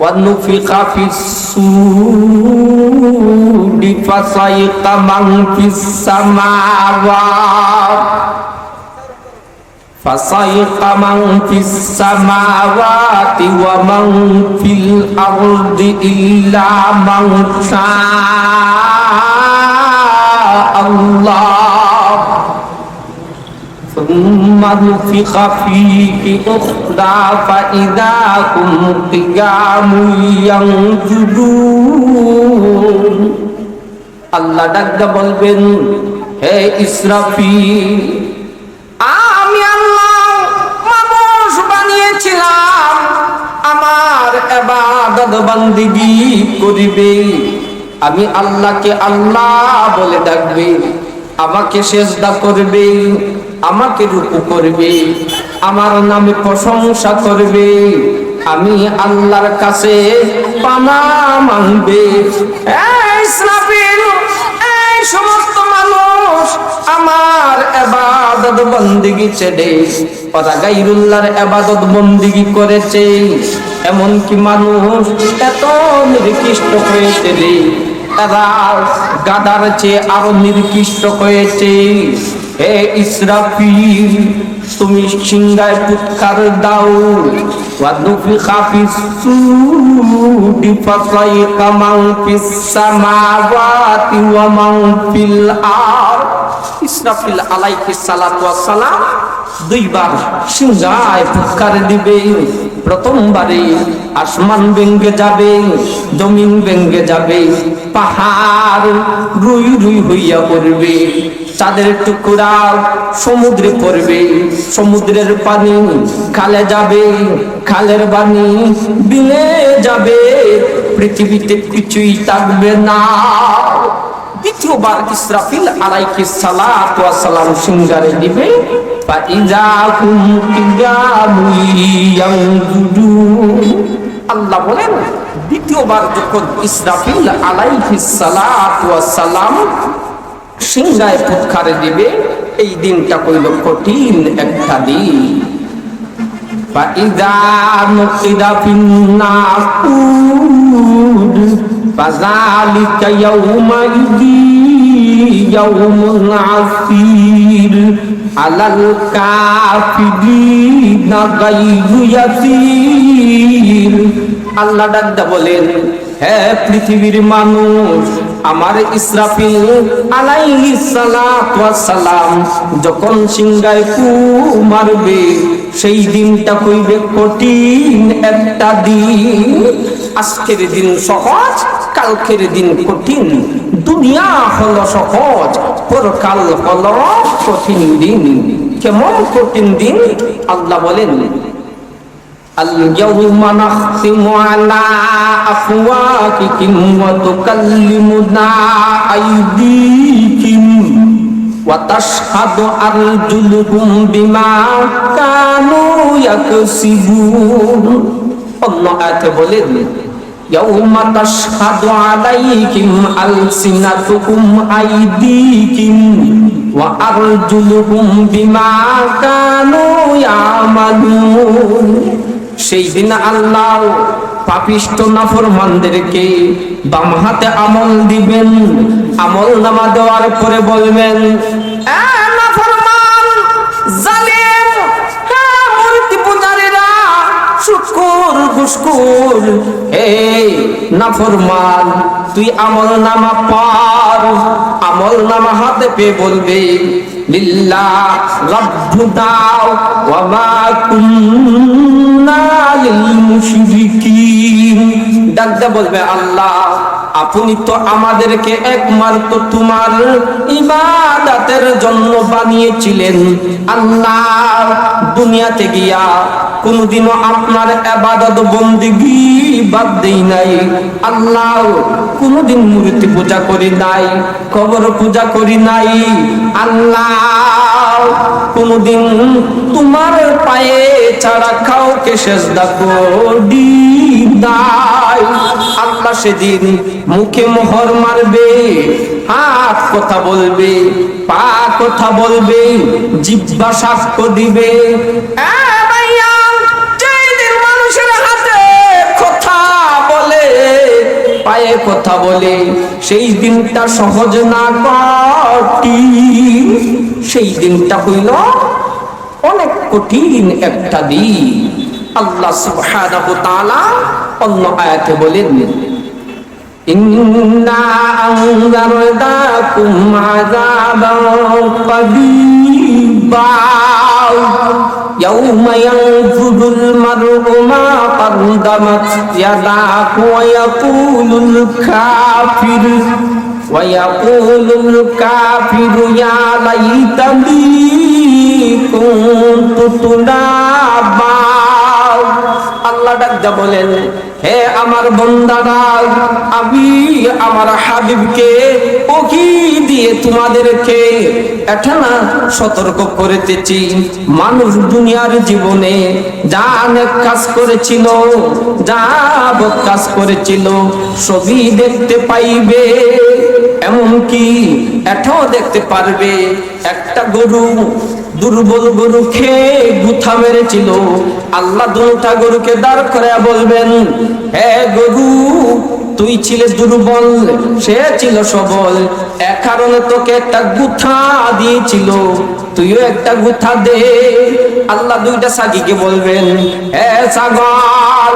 ونفخ في الصور فصيق من في السماوات فصيق من في السماوات ومن في الأرض إلا من شاء الله ثم نفخ فيه أخرى فإذا هم قيام ينظرون আল্লাহ ডাকতে বলবেন হে ইসরাফিল আমি আল্লাহ মানুষ বানিয়েছিলাম আমার এবাদত বান্দিগি করিবে আমি আল্লাহকে আল্লাহ বলে ডাকবে আমাকে সেজদা করবে আমাকে রূপু করবে, আমার নামে প্রশংসা করবে, আমি আল্লাহর কাছে পানা মানবে। সমস্ত মানুষ আমার এবাদত বন্দিগি ছেড়ে ওরা গাইরুল্লাহর এবাদত বন্দিগি করেছে, এমনকি মানুষ এত নির্কৃষ্ট হয়েছে রে। এরা গাদার চেয়ে আরও নির্কৃষ্ট হয়েছে। এ ইসরাফিল, তুমি সিংহায় পুৎকার দাও। ওয়াদুফি খাফিস সুদি ফাসাই কামাং ফিস সামাওয়াতি ওয়া মাং ফিল আর ইসরাফিল আলাইহিস সালাতু ওয়াস সালাম দুইবার সিংহায় ফুৎকার দিবে। প্রথমবারে আসমান ভেঙ্গে যাবে, জমিন ভেঙ্গে যাবে। পাহাড় রুই রুই হইয়া পড়বে। চাঁদের টুকরা সমুদ্রে পড়বে। সমুদ্রের পানি খালে যাবে, খালের পানি বিলে যাবে। পৃথিবীতে কিছুই থাকবে না। দ্বিতীয়বার ইসরাফিল আলাইহিস সালাতু ওয়াস সালাম সিংহারে দিবে, ফাইজা হুম কিয়ামু ইয়ানজুরুন আল্লাহ বলেন দ্বিতীয়বার যখন ইসরাফিল আলাইহিস সালাতু ওয়াস সালাম সিংহায় ফুৎকারে দিবে এই দিনটা কইল কঠিন একটা দিন فإذا نقر في الناقور فذلك يومئذ يوم عسير على الكافرين غير يسير আল্লাহ ডাকদা বলেন হ্যাঁ পৃথিবীর মানুষ আমার ইসরাফিল আলাইহিস সালাতু ওয়াস সালাম যখন সিংহায় ফু মারবে সেই দিনটা কইবে কঠিন একটা দিন আজকের দিন সহজ কালকের দিন কঠিন দুনিয়া হলো সহজ পরকাল হলো কঠিন দিন কেমন কঠিন দিন আল্লাহ বলেন اليوم نختم على أفواههم وتكلمنا أيديهم وتشهد أرجلهم بما كانوا يكسبون الله آية বলেন يوم تشهد عليهم ألسنتهم أيديهم وأرجلهم بما كانوا يعملون সেই দিন আল্লাহ পাপিষ্ট নাফরমানদেরকে বাম হাতে আমল দিবেন আমল নামা দেওয়ার পরে বলবেন শুকুর ঘুসকুর এই, নাফরমান, তুই আমল নামা পার। আমল নামা হাতে পেয়ে বলবে লিল্লা রব্বু দাও, ওয়া মা কুন্না লিল মুশরিকিন। ডাকতে বলবে, আল্লাহ আপনি তো আমাদেরকে একমাত্র তোমার ইবাদতের জন্য বানিয়েছিলেন। আল্লাহ দুনিয়াতে গিয়া কোনদিনও আপনার আবাদত বন্দিগি বাদ দেই নাই। আল্লাহ কোনদিন মূর্তি পূজা করি নাই, কবর পূজা করি নাই। আল্লাহ কোনদিন তোমার পায়ে ছাড়া কাউকে সেজদা করি আল্লাহ সেদিন মুখে মোহর মারবে, হাত কথা বলবে, পা কথা বলবে, জিব্বা সাক্ষ্য দিবে। পায়ে কথা বলে, সেই দিনটা সহজ না কঠিন। সেই দিনটা হইল অনেক কঠিন একটা দিন আল্লাহ সুবহানাহু ওয়া তাআলা অন্য আয়াতে বলেন إنا أنذرناكم عذابا قريبا يوم ينفذ المرء ما قدمت يداه ويقول الكافر ويقول الكافر يا ليتني كنت ترابا আল্লাহ ডাকদা বলেন হে আমার বন্দারা আমি আমার হাবিবকে ওকি দিয়ে তোমাদেরকে এটা না সতর্ক করেতেছি। মানুষ দুনিয়ার জীবনে যা অনেক কাজ করেছিল, যা কাজ করেছিল, সবই দেখতে পাইবে। এমনকি এটাও দেখতে পারবে, একটা গরু দুর্বল গরু খেয়ে গুথা মেরেছিল। আল্লাহ দুটা গরুকে দাঁড় করে বলবেন, হে গরু, তুই ছিলে দুর্বল, সে ছিল সবল। এক কারণে তোকে একটা গুথা দিয়েছিল। তুইও একটা গুথা দে। আল্লাহ দুইটা সাগিকে বলবেন, হে ছাগল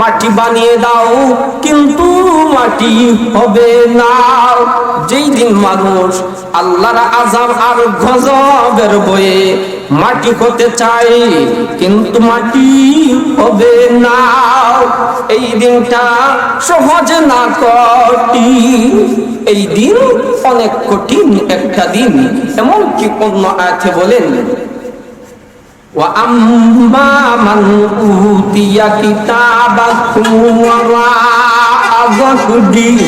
মাটি বানিয়ে দাও, কিন্তু মাটি হবে না। যেই দিন মানুষ আল্লাহর আজাব আর গজবের বয়ে মাটি হতে চাই কিন্তু মাটি হবে না। এই দিনটা সহজ না কঠিন, এই দিন অনেক কঠিন একটা দিন এমন কি অন্য আছে বলেন وأما من أوتي كتابه وراء ظهره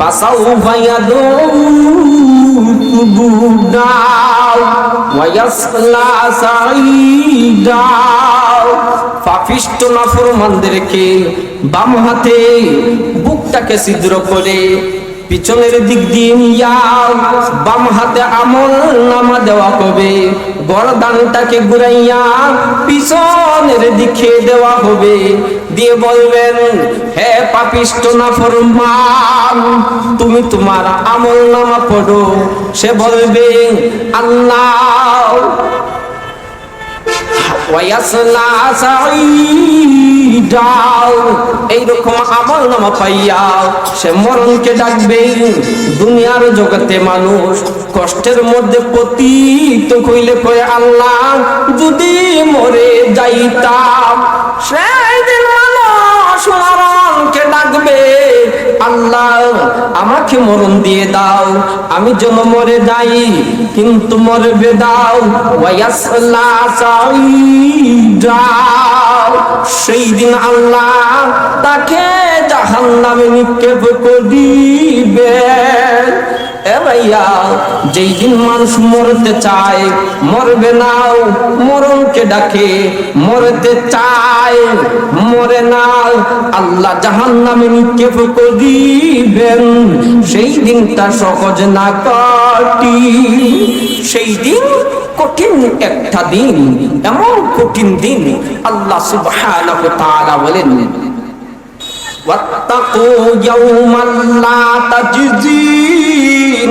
فسوف يدعو ثبورا ويصلى سعيدا পাপিষ্ট নাফরমানদেরকে বাম হাতে বুকটাকে ছিদ্র করে পিছনের দিক দিয়ে নিয়া বাম হাতে আমল নামা দেওয়া হবে। গরদানটাকে ঘুরাইয়া পিছনের দিকে দেওয়া হবে। দিয়ে বলবেন, হে পাপিষ্ট না ফরমান তুমি তোমার আমল নামা পড়ো। সে বলবে, আল্লাহ এইরকম সে ডাকবে। দুনিয়ার জগতে মানুষ কষ্টের মধ্যে পতিত কইলে কয়ে আল্লাহ, যদি মরে যাইতাম ডাকবে আল্লাহ, আমাকে মরণ দিয়ে দাও। আমি যেন মরে যাই, কিন্তু মরবে দাও। সেই দিন আল্লাহ তাকে জাহান নামে নিক্ষেপ করিবে। এ ভাইয়া যেই দিন মানুষ মরতে চায় মরবে নাও মরণকে ডাকে মরতে চায় মরে না আল্লাহ জাহান নামে নিক্ষেপ করিবেন সেই দিনটা সহজ না কটি সেই দিন কঠিন একটা দিন এমন কঠিন দিন আল্লাহ সুবহানাহু ওয়া তাআলা বলেন واتقوا يوما لا تجزي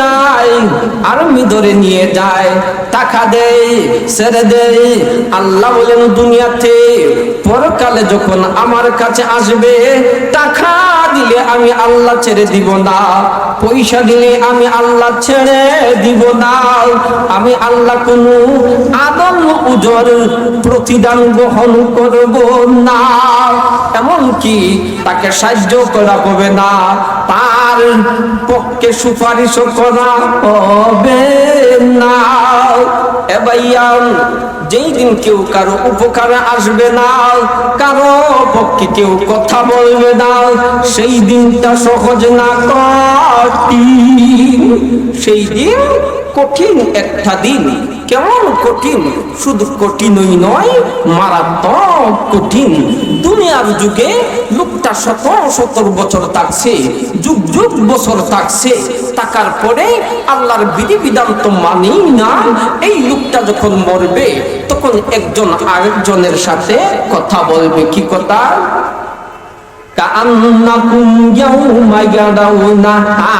যায় ধরে নিয়ে যায়, টাকা দেয়, ছেড়ে দেয়। আল্লাহ বলেন, দুনিয়াতে পরকালে যখন আমার কাছে আসবে, টাকা দিলে আমি আল্লাহ ছেড়ে দিব না। পয়সা দিলে আমি আল্লাহ ছেড়ে দিব না। আমি আল্লাহ কোনো আদম উজর প্রতিদান গ্রহণ করব না। এমনকি তাকে সাহায্য করা হবে না। তার পক্ষে সুপারিশও করা হবে না। এ যেই দিন কেউ কারও উপকারে আসবে না, কারও পক্ষে কেউ কথা বলবে না, সেই দিনটা সহজ না কঠিন, সেই দিন কঠিন একটা দিন। কেমন কঠিন শুধু কঠিনই নয় মারাত্মক কঠিন দুনিয়ার যুগে লোকটা শত সত্তর বছর থাকছে যুগ যুগ বছর থাকছে থাকার পরে আল্লাহর বিধি বিধান তো মানেই না এই লোকটা যখন মরবে তখন একজন আরেকজনের সাথে কথা বলবে কি কথা كأنكم يوم يرونها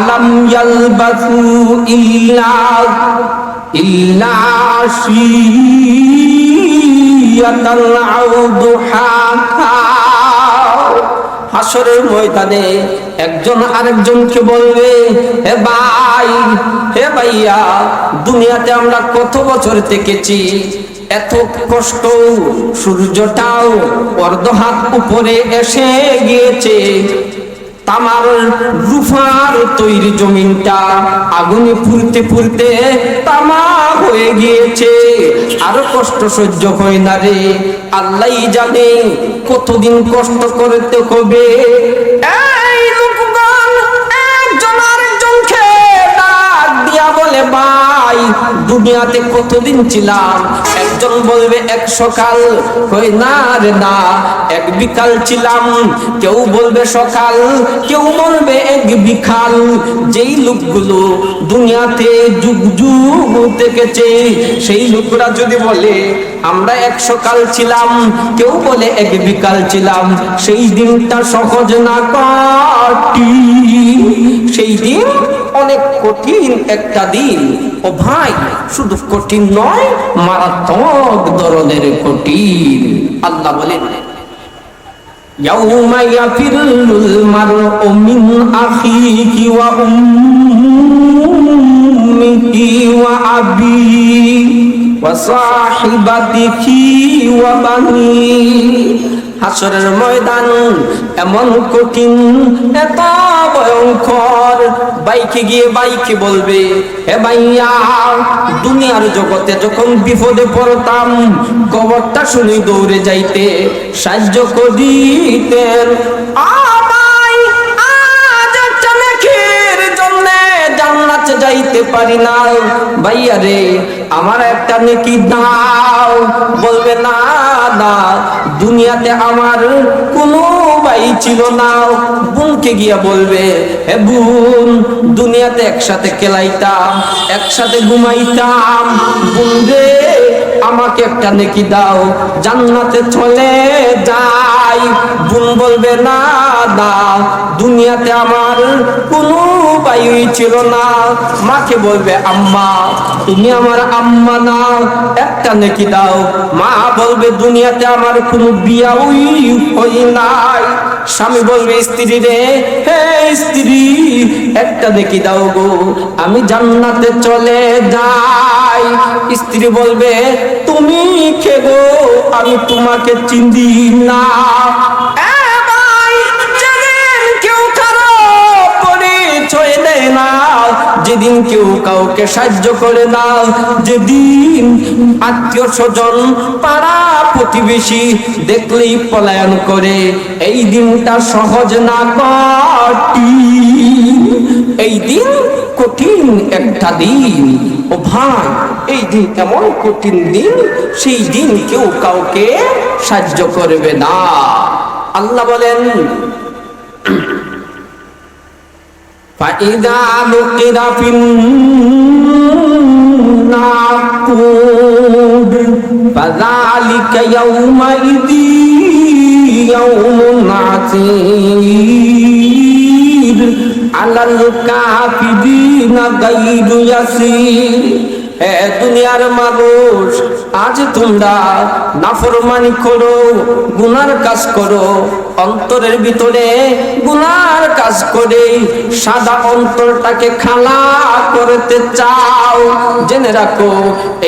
لم يلبثوا إلا إلا عشية أو ضحاها হাসরের ময়দানে একজন আরেকজনকে বলবে হে ভাই হে ভাইয়া দুনিয়াতে আমরা কত বছর থেকেছি এত কষ্ট সূর্যটাও অর্ধ হাত উপরে এসে গিয়েছে তামার রুফার তৈরি জমিনটা আগুনে পুড়তে পুড়তে তামা হয়ে গিয়েছে। আরও কষ্ট সহ্য হয় না রে। আল্লাহ জানে কতদিন কষ্ট করতে হবে। এই লোকগণ একজন আরেকজনকে ডাক দিয়া বলে ভাই, দুনিয়াতে কতদিন ছিলাম? একজন বলবে, এক সকাল কই না রে না, এক বিকাল ছিলাম। কেউ বলবে, সকাল। কেউ বলবে, এক বিকাল। যেই লোকগুলো দুনিয়াতে যুগ যুগ থেকেছে, সেই লোকরা যদি বলে, আমরা এক সকাল ছিলাম। কেউ বলে, এক বিকাল ছিলাম। সেই দিনটা সহজ না কাটি সেই দিন অনেক কঠিন একটা দিন ও ভাই শুধু কঠিন নয় মারাত্মক ধরনের কঠিন আল্লাহ বলেন يوم يفر المرء من أخيه وأمه وأبيه وصاحبته وبنيه হাসরের ময়দান, এমন কঠিন, এত ভয়ঙ্কর। বাইকে গিয়ে বাইকে বলবে হে ভাইয়া, দুনিয়ার জগতে যখন বিপদে পড়তাম খবরটা শুনে দৌড়ে যাইতে, সাহায্য করিতেন। আমায় যাইতে পারি না ভাইয়া রে, আমার একটা নেকি দাও। বলবে, না না, দুনিয়াতে আমার কোনো ভাই ছিল না। বোনকে গিয়া বলবে, হে বোন, দুনিয়াতে একসাথে খেলাইতাম, একসাথে ঘুমাইতাম। বোন রে, আমাকে একটা নেকি দাও, জান্নাতে চলে যাই। বোন বলবে, না না, দুনিয়াতে আমার কোনো ভাই ছিল না। মাকে বলবে, আম্মা, তুমি আমার আম্মা না। একটা নেকি দাও। মা বলবে, দুনিয়াতে আমার কোনো বিয়াউই হই নাই। স্বামী বলবে, স্ত্রী রে, হে স্ত্রী, একটা নেকি দাও গো। আমি জান্নাতে চলে যাই। স্ত্রী বলবে, তুমি কে গো আমি তোমাকে চিনি না। দেয় না। যেদিন কেউ কাউকে সাহায্য করে না, যেদিন আত্মীয় স্বজন পাড়া প্রতিবেশী দেখলেই পলায়ন করে, এই দিনটা সহজ না কটি এই দিন কঠিন একটা দিন। ও ভাই, এই দিন কেমন কঠিন দিন? সেই দিন কেউ কাউকে সাহায্য করবে না। আল্লাহ বলেন فإذا نقر في الناقور فذلك يومئذ يوم عسير على الكافرين غير يسير হে দুনিয়ার মানুষ, আজ তোমরা নাফরমানি করো, গুনার কাজ করো। অন্তরের ভিতরে গুনার কাজ করে সাদা অন্তরটাকে খালা করতে চাও। জেনে রাখো,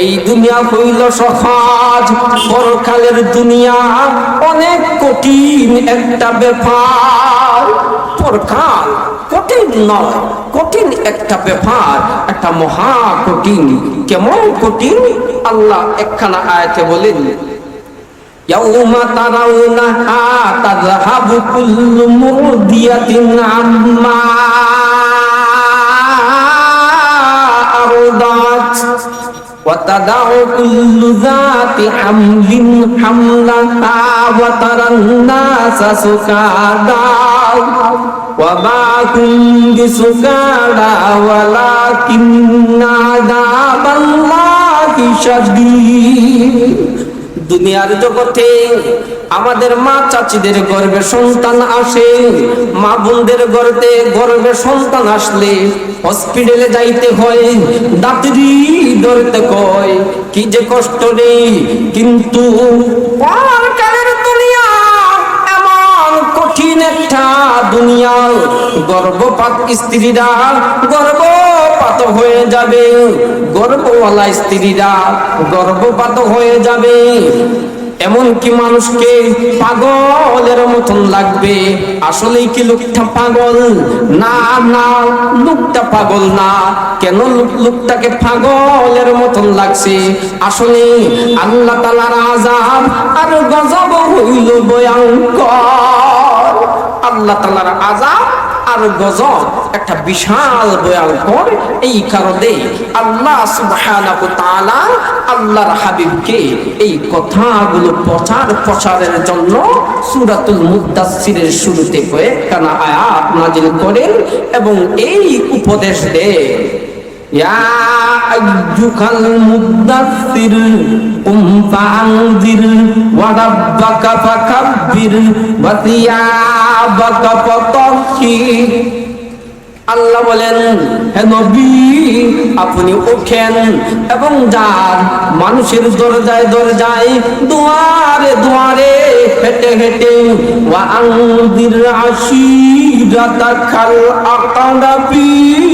এই দুনিয়া হইল সহজ। পরকালের দুনিয়া অনেক কঠিন একটা ব্যাপার। পরকাল কঠিন নয় কঠিন একটা ব্যাপার একটা মহা কঠিন কেমন কঠিন আল্লাহ একখানা আয়াতে বলেন يوم ترونها تذهب كل مرضية عما أرضعت وتدع كل ذات حمل حملها وترى الناس سكارى وما هم بسكارى ولكن عذاب الله شديد দুনিয়ার জগতে আমাদের মা চাচিদের গর্বে সন্তান আসে। মা বোনদের গর্বে গর্বে সন্তান আসলে হসপিটালে যাইতে হয়, দাঁতরি ধরতে কয়। কি যে কষ্ট রে, কিন্তু কঠিন একটা দুনিয়া। গর্ভপাত স্ত্রীরা গর্ভপাত হয়ে যাবে। গর্ভওয়ালা স্ত্রীরা গর্ভপাত হয়ে যাবে। এমনকি মানুষকে পাগলের মতন লাগবে। আসলেই কি লোকটা পাগল? না না, লোকটা পাগল না। কেন লোকটাকে পাগলের মতন লাগছে? আসলে আল্লাহ তালার আজাব আর গজব হইল ভয়ঙ্কর। আল্লাহ তালার আজাব আর গজব একটা বিশাল ভয়ঙ্কর এই কারণে আল্লাহ সুবহানাহু তাআলা আল্লাহর হাবিবকে এই কথাগুলো প্রচার প্রচারের জন্য সূরাতুল মুদাসসিরের শুরুতে কয়েকখানা আয়াত নাজিল করেন এবং এই উপদেশ দেন। يا أيها المدثر قم فأنذر وربك فكبر وثيابك فطهر আল্লাহ বলেন হে নবী আপনি ওঠেন এবং যান মানুষের দরজায় দরজায় দুয়ারে দুয়ারে হেঁটে হেঁটে ওয়া আনদির আশিরাতাকাল আকারাবিন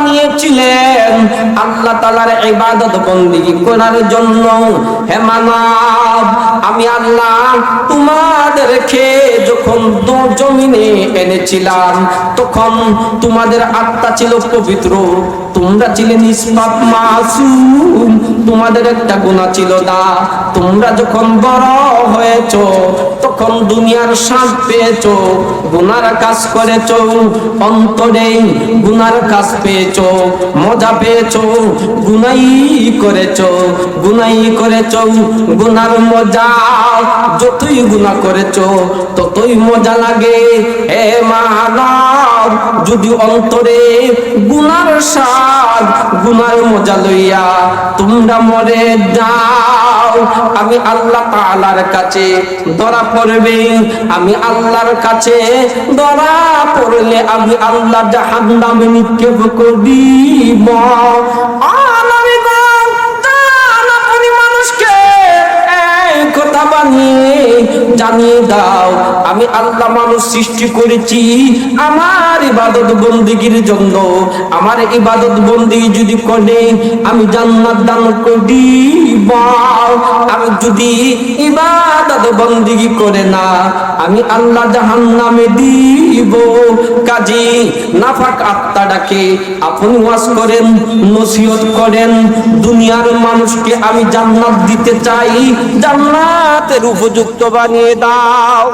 বানিয়েছিলেন। আল্লাহ তালার ইবাদত বন্দিগি করার জন্য হে মানব আমি আল্লাহ তোমাদেরকে যখন জমিনে এনেছিলাম, তখন তোমাদের আত্মা ছিল পবিত্র। তোমরা ছিলে নিষ্পাপ মাসুম। তোমাদের একটা গুণা ছিল না তোমরা যখন বড় হয়েছ, তখন দুনিয়ার স্বাদ পেয়েছ, গুনার কাজ করেছ, অন্তরে গুনার কাজ পেয়েছ, মজা পেয়েছ, গুনাই করেছ গুনাই করেছ, গুনার মজা যতই গুনাহ করেছ, ততই মজা লাগে। হে মানব, যদি অন্তরে গুনার স্বাদ, গুনার মজা লইয়া তোমরা মরে যাও। আমি আল্লাহ তাআলার কাছে ধরা পড়বে, আমি আল্লাহর কাছে ধরা পড়লে আমি আল্লাহ জাহান্নামে নিক্ষেপ করিব। আমি জানিয়ে দাও আমি আল্লাহ মানুষ সৃষ্টি করেছি। আমার ইবাদত বন্দিগির জন্য। আমার ইবাদত বন্দি যদি করে, আমি জান্নাত দান করিব। আমি যদি ইবাদত বন্দিগি করে না, আমি আল্লাহ জাহান্নামে দিব। কাজী নাফাক আত্মাটাকে আপনি ওয়াজ করেন, নসিহত করেন, দুনিয়ার মানুষকে আমি জান্নাত দিতে চাই। জান্নাতের উপযুক্ত বানিয়ে দাও।